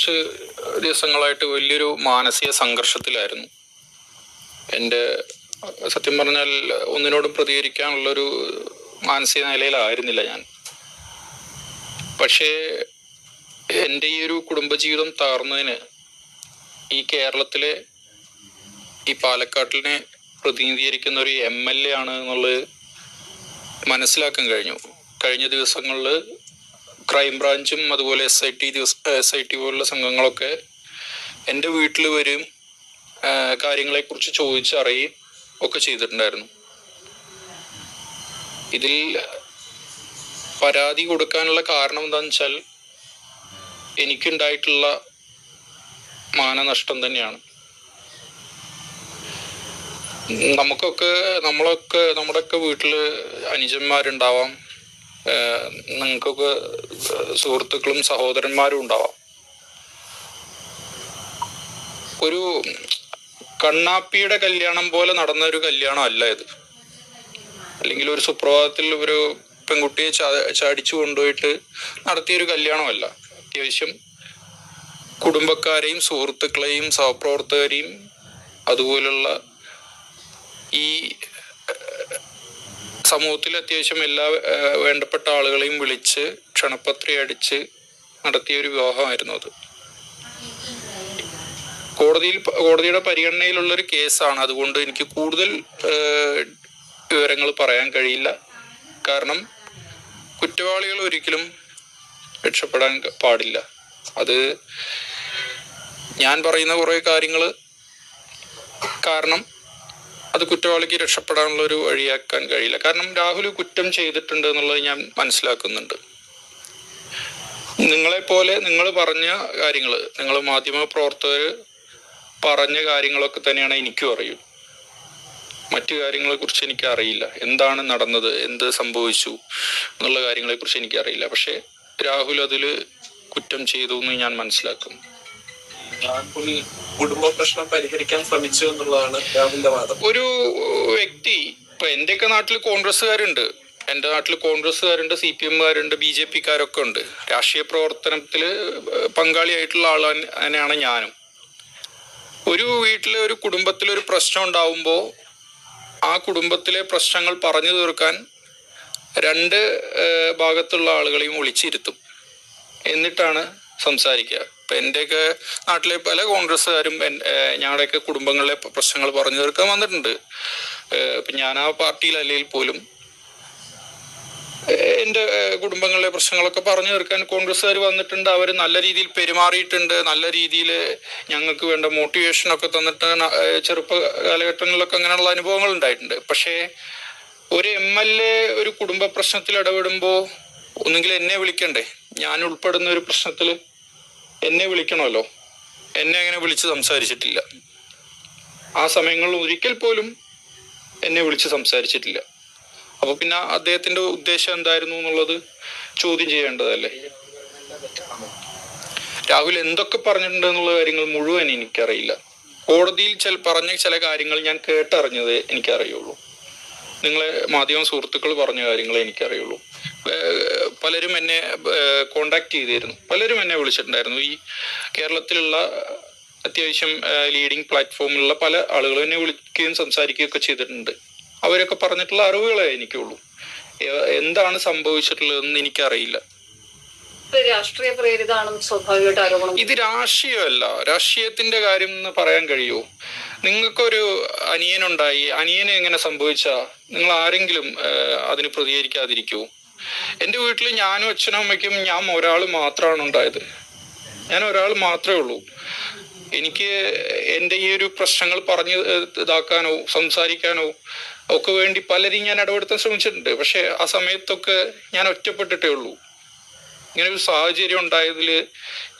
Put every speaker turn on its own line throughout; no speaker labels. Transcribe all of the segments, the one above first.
കുറച്ച് ദിവസങ്ങളായിട്ട് വലിയൊരു മാനസിക സംഘർഷത്തിലായിരുന്നു. എന്റെ സത്യം പറഞ്ഞാൽ ഒന്നിനോടും പ്രതികരിക്കാനുള്ളൊരു മാനസിക നിലയിലായിരുന്നില്ല ഞാൻ. പക്ഷേ എന്റെ ഈ ഒരു കുടുംബജീവിതം തകർന്നതിന് ഈ കേരളത്തിലെ ഈ പാലക്കാട്ടിനെ പ്രതിനിധീകരിക്കുന്ന ഒരു എം എൽ എ ആണ് എന്നുള്ളത് മനസ്സിലാക്കാൻ കഴിഞ്ഞു. കഴിഞ്ഞ ദിവസങ്ങളിൽ ക്രൈംബ്രാഞ്ചും അതുപോലെ S I T S I T പോലുള്ള സംഘങ്ങളൊക്കെ എന്റെ വീട്ടിൽ വരും കാര്യങ്ങളെക്കുറിച്ച് ചോദിച്ചറിയും ഒക്കെ ചെയ്തിട്ടുണ്ടായിരുന്നു. ഇതിൽ പരാതി കൊടുക്കാനുള്ള കാരണം എന്താണെന്ന് വെച്ചാൽ എനിക്കുണ്ടായിട്ടുള്ള മാനനഷ്ടം തന്നെയാണ്. നമുക്കൊക്കെ നമ്മളൊക്കെ നമ്മുടെയൊക്കെ വീട്ടിൽ അനുജന്മാരുണ്ടാവാം. നിങ്ങൾക്കൊക്കെ സുഹൃത്തുക്കളും സഹോദരന്മാരും ഉണ്ടാവാം. ഒരു കണ്ണാപ്പിയുടെ കല്യാണം പോലെ നടന്ന ഒരു കല്യാണം അല്ല ഇത്. അല്ലെങ്കിൽ ഒരു സുപ്രഭാതത്തിൽ ഒരു പെൺകുട്ടിയെ ചാടിച്ചു കൊണ്ടുപോയിട്ട് നടത്തിയൊരു കല്യാണമല്ല. അത്യാവശ്യം കുടുംബക്കാരെയും സുഹൃത്തുക്കളെയും സഹപ്രവർത്തകരെയും അതുപോലുള്ള ഈ സമൂഹത്തിൽ അത്യാവശ്യം എല്ലാ വേണ്ടപ്പെട്ട ആളുകളെയും വിളിച്ച് ക്ഷണപത്രി അടിച്ച് നടത്തിയ ഒരു വിവാഹമായിരുന്നു അത്. കോടതിയിൽ കോടതിയുടെ പരിഗണനയിലുള്ള ഒരു കേസാണ്. അതുകൊണ്ട് എനിക്ക് കൂടുതൽ വിവരങ്ങൾ പറയാൻ കഴിയില്ല. കാരണം കുറ്റവാളികൾ ഒരിക്കലും രക്ഷപ്പെടാൻ പാടില്ല. അത് ഞാൻ പറയുന്ന കുറേ കാര്യങ്ങൾ കാരണം അത് കുറ്റവാളിക്ക് രക്ഷപ്പെടാനുള്ള ഒരു വഴിയാക്കാൻ കഴിയില്ല. കാരണം രാഹുൽ കുറ്റം ചെയ്തിട്ടുണ്ട് എന്നുള്ളത് ഞാൻ മനസ്സിലാക്കുന്നുണ്ട്. നിങ്ങളെപ്പോലെ നിങ്ങൾ പറഞ്ഞ കാര്യങ്ങൾ നിങ്ങൾ മാധ്യമ പ്രവർത്തകർ പറഞ്ഞ കാര്യങ്ങളൊക്കെ തന്നെയാണ് എനിക്കും അറിയൂ. മറ്റു കാര്യങ്ങളെ കുറിച്ച് എനിക്ക് അറിയില്ല. എന്താണ് നടന്നത്? എന്ത് സംഭവിച്ചു? എന്നുള്ള എനിക്ക് അറിയില്ല. പക്ഷെ രാഹുൽ അതിൽ കുറ്റം ചെയ്തു എന്ന് ഞാൻ മനസ്സിലാക്കുന്നു.
രാഹുൽ കുടുംബ പ്രശ്നം പരിഹരിക്കാൻ ശ്രമിച്ചു എന്നുള്ളതാണ് രാഹുലിന്റെ വാദം.
ഒരു വ്യക്തി ഇപ്പൊ എന്റെയൊക്കെ നാട്ടിൽ കോൺഗ്രസ്സുകാരുണ്ട്. എന്റെ നാട്ടിൽ കോൺഗ്രസ്സുകാരുണ്ട് സി പി എമ്മുകാരുണ്ട് ബി ജെ പിക്കാരൊക്കെ ഉണ്ട്. രാഷ്ട്രീയ പ്രവർത്തനത്തിൽ പങ്കാളിയായിട്ടുള്ള ആൾ തന്നെയാണ് ഞാനും. ഒരു വീട്ടിലെ ഒരു കുടുംബത്തിലെ ഒരു പ്രശ്നം ഉണ്ടാവുമ്പോൾ ആ കുടുംബത്തിലെ പ്രശ്നങ്ങൾ പറഞ്ഞു തീർക്കാൻ രണ്ട് ഭാഗത്തുള്ള ആളുകളെയും വിളിച്ചിരുത്തും. എന്നിട്ടാണ് സംസാരിക്കുക. ഇപ്പം എന്റെയൊക്കെ നാട്ടിലെ പല കോൺഗ്രസ്സുകാരും ഞങ്ങളുടെയൊക്കെ കുടുംബങ്ങളിലെ പ്രശ്നങ്ങൾ പറഞ്ഞു തീർക്കാൻ വന്നിട്ടുണ്ട് ഇപ്പം ഞാൻ ആ പാർട്ടിയിലല്ലെങ്കിൽ പോലും എന്റെ കുടുംബങ്ങളിലെ പ്രശ്നങ്ങളൊക്കെ പറഞ്ഞു തീർക്കാൻ കോൺഗ്രസ്സുകാർ വന്നിട്ടുണ്ട്. അവർ നല്ല രീതിയിൽ പെരുമാറിയിട്ടുണ്ട്. നല്ല രീതിയിൽ ഞങ്ങൾക്ക് വേണ്ട മോട്ടിവേഷനൊക്കെ തന്നിട്ട് ചെറുപ്പ കാലഘട്ടങ്ങളിലൊക്കെ അങ്ങനെയുള്ള അനുഭവങ്ങൾ ഉണ്ടായിട്ടുണ്ട്. പക്ഷേ ഒരു എം എൽ എ ഒരു കുടുംബ പ്രശ്നത്തിൽ ഇടപെടുമ്പോൾ ഒന്നുകിൽ എന്നെ വിളിക്കണ്ടേ? ഞാൻ ഉൾപ്പെടുന്ന ഒരു പ്രശ്നത്തിൽ എന്നെ വിളിക്കണമല്ലോ. എന്നെ അങ്ങനെ വിളിച്ച് സംസാരിച്ചിട്ടില്ല. ആ സമയങ്ങളിൽ ഒരിക്കൽ പോലും എന്നെ വിളിച്ച് സംസാരിച്ചിട്ടില്ല. അപ്പൊ പിന്നെ അദ്ദേഹത്തിന്റെ ഉദ്ദേശം എന്തായിരുന്നു എന്നുള്ളത് ചോദ്യം ചെയ്യേണ്ടതല്ലേ? രാഹുൽ എന്തൊക്കെ പറഞ്ഞിട്ടുണ്ട് എന്നുള്ള കാര്യങ്ങൾ മുഴുവൻ എനിക്കറിയില്ല. കോടതിയിൽ ചില പറഞ്ഞ ചില കാര്യങ്ങൾ ഞാൻ കേട്ടറിഞ്ഞത് എനിക്കറിയുള്ളൂ. നിങ്ങളെ മാധ്യമ സുഹൃത്തുക്കൾ പറഞ്ഞ കാര്യങ്ങൾ എനിക്കറിയുള്ളൂ. പലരും എന്നെ കോണ്ടാക്ട് ചെയ്തിരുന്നു. പലരും എന്നെ വിളിച്ചിട്ടുണ്ടായിരുന്നു. ഈ കേരളത്തിലുള്ള അത്യാവശ്യം ലീഡിംഗ് പ്ലാറ്റ്ഫോമിലുള്ള പല ആളുകളും എന്നെ വിളിക്കുകയും സംസാരിക്കുകയും ഒക്കെ ചെയ്തിട്ടുണ്ട്. അവരൊക്കെ പറഞ്ഞിട്ടുള്ള അറിവുകളെ എനിക്കുള്ളൂ. എന്താണ് സംഭവിച്ചിട്ടുള്ളതെന്ന് എനിക്കറിയില്ല.
ഇത് രാഷ്ട്രീയ പ്രേരിതാണെന്ന് സ്വാഭാവികമായിട്ട് ആരോപണം.
ഇത് രാഷ്ട്രീയമല്ല. രാഷ്ട്രീയത്തിന്റെ കാര്യം എന്ന് പറയാൻ കഴിയുമോ നിങ്ങൾക്കൊരു അനിയനുണ്ടായി. അനിയനെ എങ്ങനെ സംഭവിച്ചാ? നിങ്ങൾ ആരെങ്കിലും അതിന് പ്രതികരിക്കാതിരിക്കുമോ എന്റെ വീട്ടിൽ ഞാനും അച്ഛനും അമ്മയ്ക്കും ഞാൻ ഒരാൾ മാത്രമാണ് ഉണ്ടായത്. ഞാൻ ഒരാൾ മാത്രമേ ഉള്ളൂ. എനിക്ക് എന്റെ ഈ ഒരു പ്രശ്നങ്ങൾ പറഞ്ഞു ഇതാക്കാനോ സംസാരിക്കാനോ ഒക്കെ വേണ്ടി പലരും ഞാൻ ഇടപെടുത്താൻ ശ്രമിച്ചിട്ടുണ്ട്. പക്ഷെ ആ സമയത്തൊക്കെ ഞാൻ ഒറ്റപ്പെട്ടിട്ടേ ഉള്ളൂ. ഇങ്ങനെ ഒരു സാഹചര്യം ഉണ്ടായതിൽ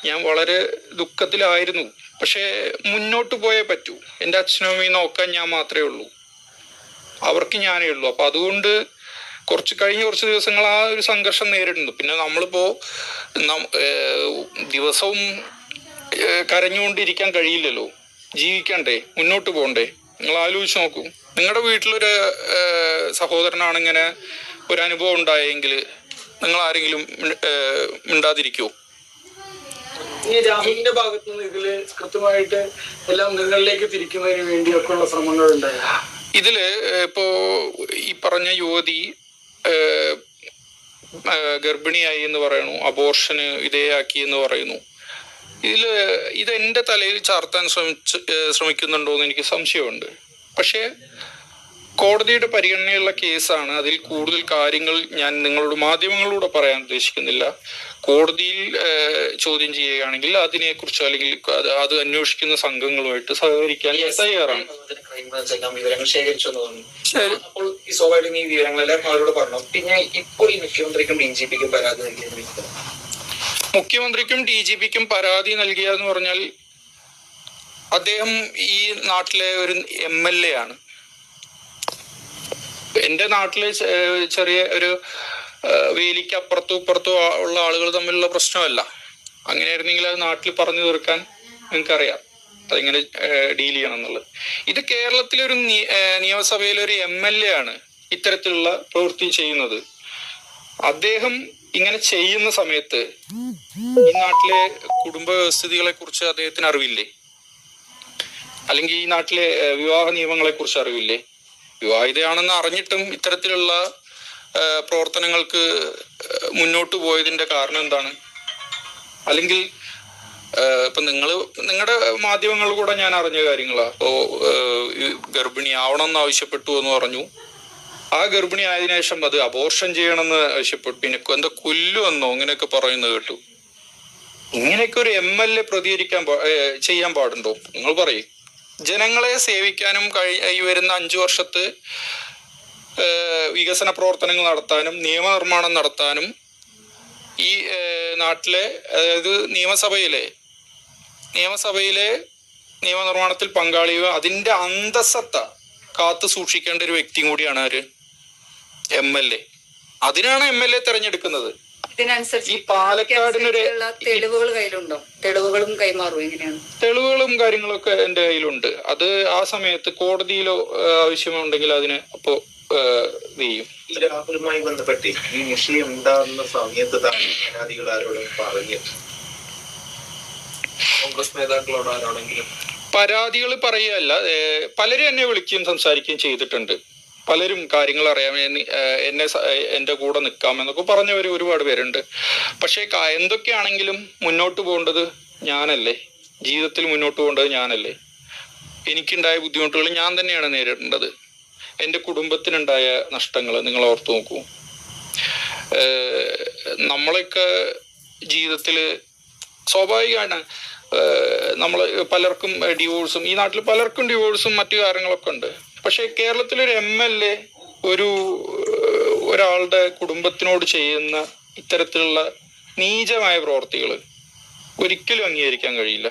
ഞാൻ വളരെ ദുഃഖത്തിലായിരുന്നു. പക്ഷേ മുന്നോട്ട് പോയേ പറ്റൂ. എന്റെ അച്ഛനും അമ്മയും നോക്കാൻ ഞാൻ മാത്രമേ ഉള്ളൂ. അവർക്ക് ഞാനേ ഉള്ളൂ. അപ്പൊ അതുകൊണ്ട് കുറച്ച് കഴിഞ്ഞ കുറച്ച് ദിവസങ്ങൾ ആ ഒരു സംഘർഷം നേരിടുന്നു പിന്നെ നമ്മളിപ്പോ ദിവസവും കരഞ്ഞുകൊണ്ടിരിക്കാൻ കഴിയില്ലല്ലോ. ജീവിക്കണ്ടേ? മുന്നോട്ട് പോകണ്ടേ? നിങ്ങൾ ആലോചിച്ച് നോക്കൂ. നിങ്ങളുടെ വീട്ടിലൊരു സഹോദരനാണ് ഇങ്ങനെ ഒരു അനുഭവം ഉണ്ടായെങ്കിൽ നിങ്ങൾ ആരെങ്കിലും മിണ്ടാതിരിക്കോ മിണ്ടാതിരിക്കുമോ
ഈ രാഹുലിന്റെ ഭാഗത്ത് നിന്ന് ഇതിൽ കൃത്യമായിട്ട് എല്ലാം നിങ്ങളിലേക്ക് തിരിക്കുന്നതിന് വേണ്ടിയൊക്കെയുള്ള ശ്രമങ്ങൾ ഉണ്ടായിരുന്നു
ഇതിൽ ഇപ്പോ ഈ പറഞ്ഞ യുവതി ഗർഭിണിയായി എന്ന് പറയുന്നു അബോർഷന് ഇതേയാക്കി എന്ന് പറയുന്നു. ഇതിൽ ഇത് എന്റെ തലയിൽ ചാർത്താൻ ശ്രമിച്ച് ശ്രമിക്കുന്നുണ്ടോ എന്ന് എനിക്ക് സംശയമുണ്ട്. പക്ഷേ കോടതിയുടെ പരിഗണനയുള്ള കേസാണ്. അതിൽ കൂടുതൽ കാര്യങ്ങൾ ഞാൻ നിങ്ങളോട് മാധ്യമങ്ങളിലൂടെ പറയാൻ ഉദ്ദേശിക്കുന്നില്ല. കോടതിയിൽ ചോദ്യം ചെയ്യുകയാണെങ്കിൽ അതിനെക്കുറിച്ച് അല്ലെങ്കിൽ അത് അന്വേഷിക്കുന്ന സംഘങ്ങളുമായിട്ട് സഹകരിക്കാൻ തയ്യാറാണ്.
വിവരങ്ങൾ ശേഖരിച്ചു. അപ്പോൾ ഈ സ്വാഭാവികം ഈ വിവരങ്ങളെല്ലാം അവരോട് പറഞ്ഞു. പിന്നെ ഇപ്പോൾ ഈ മുഖ്യമന്ത്രിക്കും ഡി ജി പിക്കും പരാതി നൽകിയത്
മുഖ്യമന്ത്രിക്കും ഡി ജി പിക്കും പരാതി നൽകിയ എന്ന് പറഞ്ഞാൽ അദ്ദേഹം ഈ നാട്ടിലെ ഒരു എം എൽ എ ആണ്. എന്റെ നാട്ടിൽ ചെറിയ ഒരു വേലിക്ക് അപ്പുറത്തും ഇപ്പുറത്തും ഉള്ള ആളുകൾ തമ്മിലുള്ള പ്രശ്നമല്ല. അങ്ങനെയായിരുന്നെങ്കിൽ അത് നാട്ടിൽ പറഞ്ഞു തീർക്കാൻ നിങ്ങൾക്കറിയാം. അതെങ്ങനെ ഡീൽ ചെയ്യണം എന്നുള്ളത്. ഇത് കേരളത്തിലെ ഒരു നിയമസഭയിലെ ഒരു എം എൽ എ ആണ് ഇത്തരത്തിലുള്ള പ്രവൃത്തി ചെയ്യുന്നത്. അദ്ദേഹം ഇങ്ങനെ ചെയ്യുന്ന സമയത്ത് ഈ നാട്ടിലെ കുടുംബ വ്യവസ്ഥിതികളെ കുറിച്ച് അദ്ദേഹത്തിന് അറിവില്ലേ? അല്ലെങ്കിൽ ഈ നാട്ടിലെ വിവാഹ നിയമങ്ങളെ കുറിച്ച് അറിവില്ലേ? വിവാഹിതയാണെന്ന് അറിഞ്ഞിട്ടും ഇത്തരത്തിലുള്ള പ്രവർത്തനങ്ങൾക്ക് മുന്നോട്ട് പോയതിന്റെ കാരണം എന്താണ്? അല്ലെങ്കിൽ ഇപ്പൊ നിങ്ങൾ നിങ്ങളുടെ മാധ്യമങ്ങൾ കൂടെ ഞാൻ അറിഞ്ഞ കാര്യങ്ങളാ. ഇപ്പോ ഗർഭിണി ആവണം എന്ന് ആവശ്യപ്പെട്ടു എന്ന് പറഞ്ഞു. ആ ഗർഭിണി ആയതിനു ശേഷം അത് അബോർഷൻ ചെയ്യണമെന്ന് ആവശ്യപ്പെട്ടു. പിന്നെ എന്താ കൊല്ലുമെന്നോ അങ്ങനെയൊക്കെ പറയുന്നത് കേട്ടു. ഇങ്ങനെയൊക്കെ ഒരു എം എൽ എ പ്രതികരിക്കാൻ ചെയ്യാൻ പാടുണ്ടോ? നിങ്ങൾ പറയും. ജനങ്ങളെ സേവിക്കാനും കഴി വരുന്ന അഞ്ചു വർഷത്ത് വികസന പ്രവർത്തനങ്ങൾ നടത്താനും നിയമനിർമ്മാണം നടത്താനും ഈ നാട്ടിലെ അതായത് നിയമസഭയിലെ നിയമസഭയിലെ നിയമനിർമ്മാണത്തിൽ പങ്കാളിയോ അതിന്റെ അന്തസ്സത്ത കാത്തു സൂക്ഷിക്കേണ്ട ഒരു വ്യക്തി കൂടിയാണ് ആര്? M L A. അതിനാണ് എം എൽ എ തെരഞ്ഞെടുക്കുന്നത്.
ഇതിനനുസരിച്ച്
ഈ പാലക്കാടിനൊരു-
തെളിവുകൾ കയ്യിലുണ്ടോ? തെളിവുകളും കൈമാറും എങ്ങനെയാണ്?
തെളിവുകളും കാര്യങ്ങളൊക്കെ എന്റെ കയ്യിലുണ്ട്. അത് ആ സമയത്ത് കോടതിയിലോ ആവശ്യമുണ്ടെങ്കിൽ അതിന് അപ്പോ ചെയ്യും
രാഹുലുമായി ബന്ധപ്പെട്ട് ഈ വിഷയം ഉണ്ടാകുന്ന സമയത്ത് പരാതികൾ ആരോടും പറഞ്ഞു
കോൺഗ്രസ് നേതാക്കളോട് ആരോടെങ്കിലും
പരാതികൾ പറയുകയല്ല പലരും എന്നെ വിളിക്കുകയും സംസാരിക്കുകയും ചെയ്തിട്ടുണ്ട്. പലരും കാര്യങ്ങൾ അറിയാൻ എന്നെ എന്റെ കൂടെ നിൽക്കാമെന്നൊക്കെ പറഞ്ഞവർ ഒരുപാട് പേരുണ്ട്. പക്ഷേ എന്തൊക്കെയാണെങ്കിലും മുന്നോട്ട് പോകേണ്ടത് ഞാനല്ലേ? ജീവിതത്തിൽ മുന്നോട്ട് പോകേണ്ടത് ഞാനല്ലേ? എനിക്കുണ്ടായ ബുദ്ധിമുട്ടുകൾ ഞാൻ തന്നെയാണ് നേരിടേണ്ടത്. എന്റെ കുടുംബത്തിനുണ്ടായ നഷ്ടങ്ങൾ നിങ്ങൾ ഓർത്തു നോക്കൂ. നമ്മളൊക്കെ ജീവിതത്തിൽ സ്വാഭാവികമാണ്. നമ്മൾ പലർക്കും ഡിവോഴ്സും ഈ നാട്ടിൽ പലർക്കും ഡിവോഴ്സും മറ്റു കാര്യങ്ങളൊക്കെ ഉണ്ട്. പക്ഷെ കേരളത്തിലൊരു എം എൽ എ ഒരു ഒരാളുടെ കുടുംബത്തിനോട് ചെയ്യുന്ന ഇത്തരത്തിലുള്ള നീചമായ പ്രവർത്തികൾ ഒരിക്കലും അംഗീകരിക്കാൻ കഴിയില്ല.